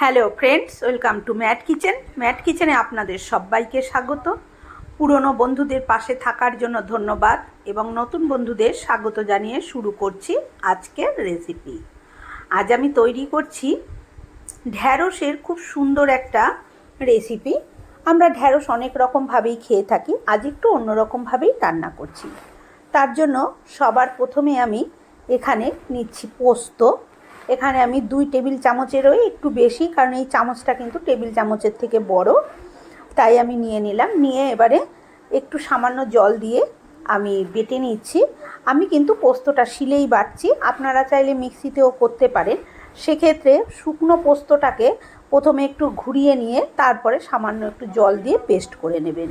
Hello friends welcome to Mat Kitchen Mat কিচেনে আপনাদের সবাইকে স্বাগত। পুরনো বন্ধুদের পাশে থাকার জন্য ধন্যবাদ এবং নতুন বন্ধুদের স্বাগত জানিয়ে শুরু করছি আজকের রেসিপি আজ আমি তৈরি করছি ঢ্যাঁড়সের খুব সুন্দর একটা রেসিপি আমরা ঢ্যাঁড়স অনেক রকমভাবেই খেয়ে থাকি, আজ একটু অন্যরকমভাবেই রান্না করছি। তার জন্য সবার প্রথমে আমি এখানে নিচ্ছি পোস্ত। এখানে আমি দুই টেবিল চামচেরও একটু বেশি, কারণ এই চামচটা কিন্তু টেবিল চামচের থেকে বড়। তাই আমি নিয়ে নিলাম, নিয়ে এবারে একটু সামান্য জল দিয়ে আমি বেটে নিচ্ছি। আমি কিন্তু পোস্তটা শিলেই বাটছি, আপনারা চাইলে মিক্সিতেও করতে পারেন। সেক্ষেত্রে শুকনো পোস্তটাকে প্রথমে একটু ঘুরিয়ে নিয়ে তারপরে সামান্য একটু জল দিয়ে পেস্ট করে নেবেন।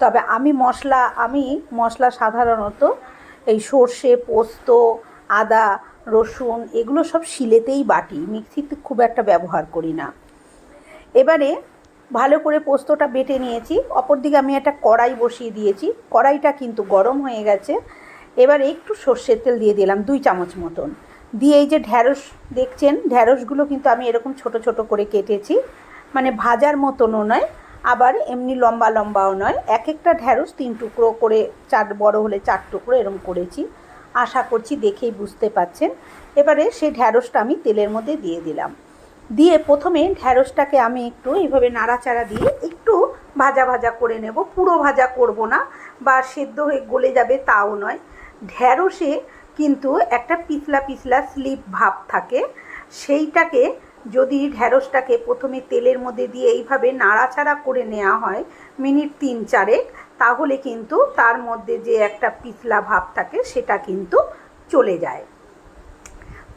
তবে আমি মশলা আমি মশলা সাধারণত এই সর্ষে, পোস্ত, আদা রসুন, এগুলো সব শিলেতেই বাটি। মিক্সিতে খুব একটা ব্যবহার করি না। এবারে ভালো করে পোস্তটা বেটে নিয়েছি। অপরদিকে আমি একটা কড়াই বসিয়ে দিয়েছি। কড়াইটা কিন্তু গরম হয়ে গেছে। এবারে একটু সর্ষের তেল দিয়ে দিলাম, দুই চামচ মতন। দিয়ে এই যে ঢ্যাঁড়স, দেখছেন? ঢ্যাঁড়সগুলো কিন্তু আমি এরকম ছোট ছোট করে কেটেছি। মানে ভাজার মতনও নয়, আবার এমনি লম্বা লম্বাও নয়। এক একটা ঢ্যাঁড়স তিন টুকরো করে, চার বড় হলে চার টুকরো এরকম করেছি। আশা করছি দেখেই বুঝতে পাচ্ছেন। এবারে সেই ঢ্যাঁড়সটা আমি তেলের মধ্যে দিয়ে দিলাম। দিয়ে প্রথমে ঢ্যাঁড়সটাকে আমি একটু এইভাবে নাড়াচাড়া দিয়ে একটু ভাজা ভাজা করে নেব। পুরো ভাজা করব না বা সেদ্ধ হয়ে গলে যাবে তাও নয়। ঢ্যাঁড়সে কিন্তু একটা পিছলা পিছলা স্লিপ ভাব থাকে। সেইটাকে যদি ঢ্যাঁড়সটাকে প্রথমে তেলের মধ্যে দিয়ে এইভাবে নাড়াচাড়া করে নেওয়া হয় মিনিট তিন চারেক, তাহলে কিন্তু তার মধ্যে যে একটা পিছলা ভাব থাকে সেটা কিন্তু চলে যায়।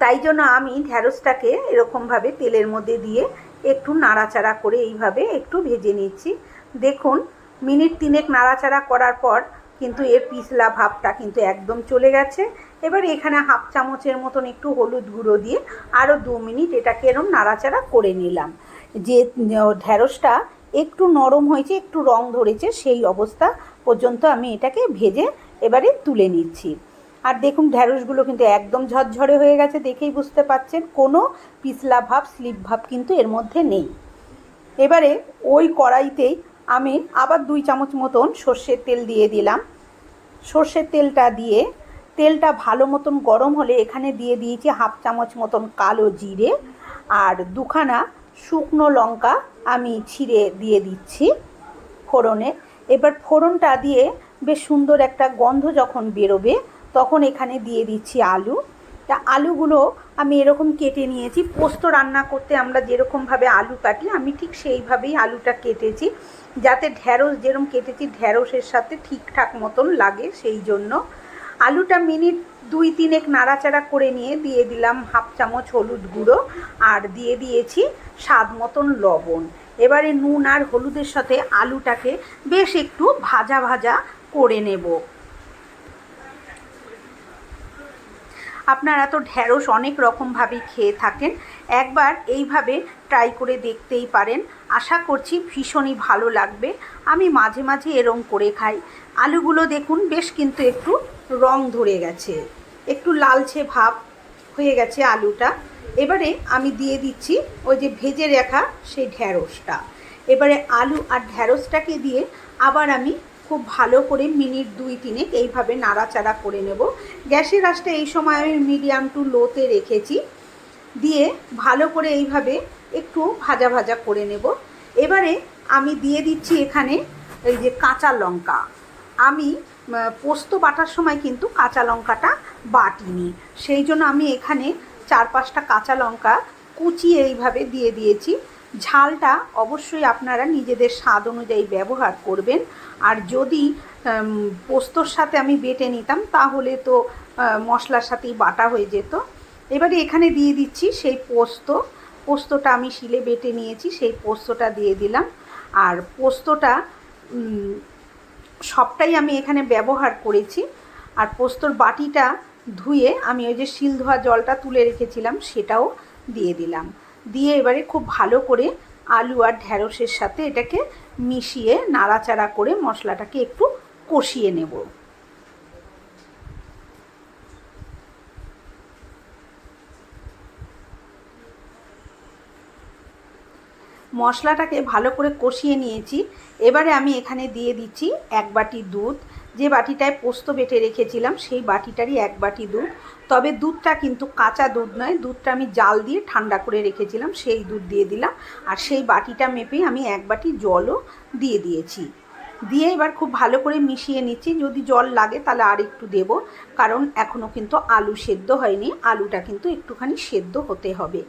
তাই জন্য আমি ঢ্যাঁড়সটাকে এরকমভাবে তেলের মধ্যে দিয়ে একটু নাড়াচাড়া করে এইভাবে একটু ভেজে নিচ্ছি। দেখুন, মিনিট তিনেক নাড়াচাড়া করার পর কিন্তু এর পিছলা ভাবটা কিন্তু একদম চলে গেছে। এবার এখানে হাফ চামচের মতন একটু হলুদ গুঁড়ো দিয়ে আরও দু মিনিট এটাকে এরম নাড়াচাড়া করে নিলাম। যে ঢ্যাঁড়সটা একটু নরম হয়েছে, একটু রং ধরেছে, সেই অবস্থা পর্যন্ত আমি এটাকে ভেজে এবারে তুলে নিচ্ছি। আর দেখুন ঢ্যাঁড়সগুলো কিন্তু একদম ঝরঝরে হয়ে গেছে দেখেই বুঝতে পাচ্ছেন, কোনো পিছলা ভাব, স্লিপ ভাব কিন্তু এর মধ্যে নেই। এবারে ওই কড়াইতেই আমি আবার দুই চামচ মতন সর্ষের তেল দিয়ে দিলাম। সর্ষের তেলটা দিয়ে তেলটা ভালো মতন গরম হলে এখানে দিয়ে দিয়েছি হাফ চামচ মতন কালো জিরে আর দুখানা শুকনো লঙ্কা আমি ছিঁড়ে দিয়ে দিচ্ছি ফোড়নে। এবার ফোড়নটা দিয়ে বেশ সুন্দর একটা গন্ধ যখন বেরোবে তখন এখানে দিয়ে দিচ্ছি আলু। তা আলুগুলো আমি এরকম কেটে নিয়েছি। পোস্ত রান্না করতে আমরা যেরকমভাবে আলু কাটি, আমি ঠিক সেইভাবেই আলুটা কেটেছি। যাতে ঢ্যাঁড়স যেরকম কেটেছি ঢ্যাঁড়সের সাথে ঠিকঠাক মতন লাগে সেই জন্য। আলুটা মিনিট দুই তিনেক নাড়াচাড়া করে নিয়ে দিয়ে দিলাম হাফ চামচ হলুদ গুঁড়ো আর দিয়ে দিয়েছি স্বাদ মতন লবণ। এবারে নুন আর হলুদের সাথে আলুটাকে বেশ একটু ভাজা ভাজা করে নেব। আপনারা তো ঢ্যাঁড়স অনেক রকমভাবেই খেয়ে থাকেন, একবার এইভাবে ট্রাই করে দেখতেই পারেন। আশা করছি ভীষণই ভালো লাগবে। আমি মাঝে মাঝে এরম করে খাই। আলুগুলো দেখুন, বেশ কিন্তু একটু রং ধরে গেছে। একটু লালচে ভাব হয়ে গেছে আলুটা। এবারে আমি দিয়ে দিচ্ছি ওই যে ভেজে রাখা সেই ঢ্যাঁড়সটা এবারে আলু আর ঢ্যাঁড়সটাকে দিয়ে আবার আমি খুব ভালো করে মিনিট দুই তিনেক এইভাবে নাড়াচাড়া করে নেব। গ্যাসের আঁচটা এই সময় আমি মিডিয়াম টু লোতে রেখেছি। দিয়ে ভালো করে এইভাবে একটু ভাজা ভাজা করে নেব। এবারে আমি দিয়ে দিচ্ছি এখানে এই যে কাঁচা লঙ্কা। আমি পোস্ত বাটার সময় কিন্তু কাঁচা লঙ্কাটা বাটিনি। সেই জন্য আমি এখানে চার পাঁচটা কাঁচা লঙ্কা কুচিয়ে এইভাবে দিয়ে দিয়েছি। ঝালটা অবশ্যই আপনারা নিজেদের স্বাদ অনুযায়ী ব্যবহার করবেন। আর যদি পোস্তর সাথে আমি বেটে নিতাম, তাহলে তো মশলার সাথেই বাটা হয়ে যেত। এবারে এখানে দিয়ে দিচ্ছি সেই পোস্ত। পোস্তটা আমি শিলে বেটে নিয়েছি, সেই পোস্তটা দিয়ে দিলাম। আর পোস্তটা সবটাই আমি এখানে ব্যবহার করেছি। আর পোস্তর বাটিটা ধুয়ে আমি ওই যে শিল ধোয়া জলটা তুলে রেখেছিলাম, সেটাও দিয়ে দিলাম। দিয়ে এবারে খুব ভালো করে আলু আর ঢ্যাঁড়সের সাথে এটাকে মিশিয়ে নাড়াচাড়া করে মশলাটাকে একটু কষিয়ে নেব। মশলাটাকে ভালো করে কষিয়ে নিয়েছি। এবারে আমি এখানে দিয়ে দিচ্ছি এক বাটি দুধ। যে বাটিটায় পোস্ত বেটে রেখেছিলাম, সেই বাটিটারই এক বাটি দুধ। তবে দুধটা কিন্তু কাঁচা দুধ নয়, দুধটা আমি জাল দিয়ে ঠান্ডা করে রেখেছিলাম, সেই দুধ দিয়ে দিলাম। আর সেই বাটিটা মেপে আমি এক বাটি জলও দিয়ে দিয়েছি। দিয়ে এবার খুব ভালো করে মিশিয়ে নিচ্ছি। যদি জল লাগে তাহলে আর একটু দেব, কারণ এখনও কিন্তু আলু সেদ্ধ হয়নি। আলুটা কিন্তু একটুখানি সেদ্ধ হতে হবে।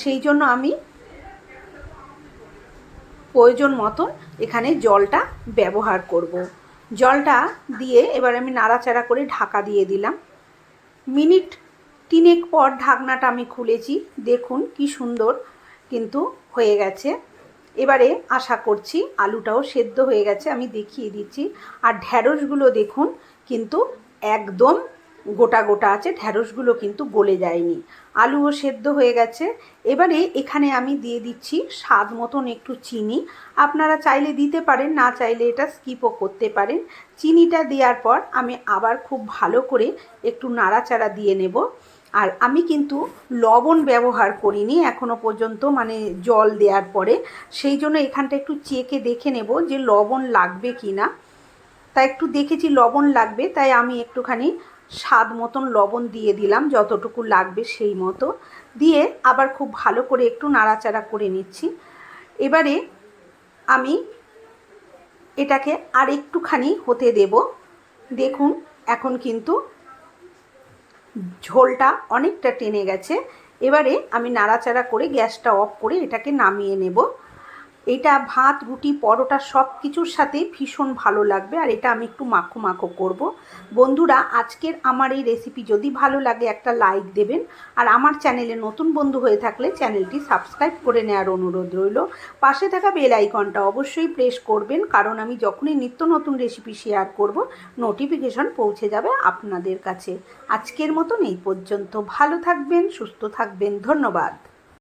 সেই জন্য আমি প্রয়োজন মতন এখানে জলটা ব্যবহার করব। জলটা দিয়ে এবার আমি নাড়াচাড়া করে ঢাকা দিয়ে দিলাম। মিনিট তিনেক পর ঢাকনাটা আমি খুলেছি। দেখুন কি সুন্দর কিন্তু হয়ে গেছে। এবারে আশা করছি আলুটাও সেদ্ধ হয়ে গেছে, আমি দেখিয়ে দিচ্ছি। আর ঢ্যাঁড়সগুলো দেখুন কিন্তু একদম গোটা গোটা আছে, ঢ্যাঁড়সগুলো কিন্তু গলে যায়নি। আলুও সেদ্ধ হয়ে গেছে। এবারে এখানে আমি দিয়ে দিচ্ছি স্বাদ মতন একটু চিনি। আপনারা চাইলে দিতে পারেন, না চাইলে এটা স্কিপও করতে পারেন। চিনিটা দেওয়ার পর আমি আবার খুব ভালো করে একটু নাড়াচাড়া দিয়ে নেব। আর আমি কিন্তু লবণ ব্যবহার করিনি এখনও পর্যন্ত মানে জল দেওয়ার পরে। সেই জন্য এখানটা একটু চেকে দেখে নেব যে লবণ লাগবে কি না তাই একটু দেখেছি লবণ লাগবে, তাই আমি একটুখানি স্বাদ মতন লবণ দিয়ে দিলাম, যতটুকু লাগবে সেই মতো। দিয়ে আবার খুব ভালো করে একটু নাড়াচাড়া করে নিচ্ছি। এবারে আমি এটাকে আর একটুখানি হতে দেব। দেখুন, এখন কিন্তু ঝোলটা অনেকটা টেনে গেছে। এবারে আমি নাড়াচাড়া করে গ্যাসটা অফ করে এটাকে নামিয়ে নেব। এটা ভাত, রুটি, পরোটা সব কিছুর সাথে ভীষণ ভালো লাগবে আর এটা আমি একটু মাখো মাখো করব। বন্ধুরা, আজকের আমার এই রেসিপি যদি ভালো লাগে একটা লাইক দেবেন আর আমার চ্যানেলে নতুন বন্ধু হয়ে থাকলে চ্যানেলটি সাবস্ক্রাইব করে নেওয়ার অনুরোধ রইল। পাশে থাকা বেল আইকনটা অবশ্যই প্রেস করবেন কারণ আমি যখনই নিত্য নতুন রেসিপি শেয়ার করব নোটিফিকেশন পৌঁছে যাবে আপনাদের কাছে। আজকের মতন এই পর্যন্ত। ভালো থাকবেন, সুস্থ থাকবেন। ধন্যবাদ।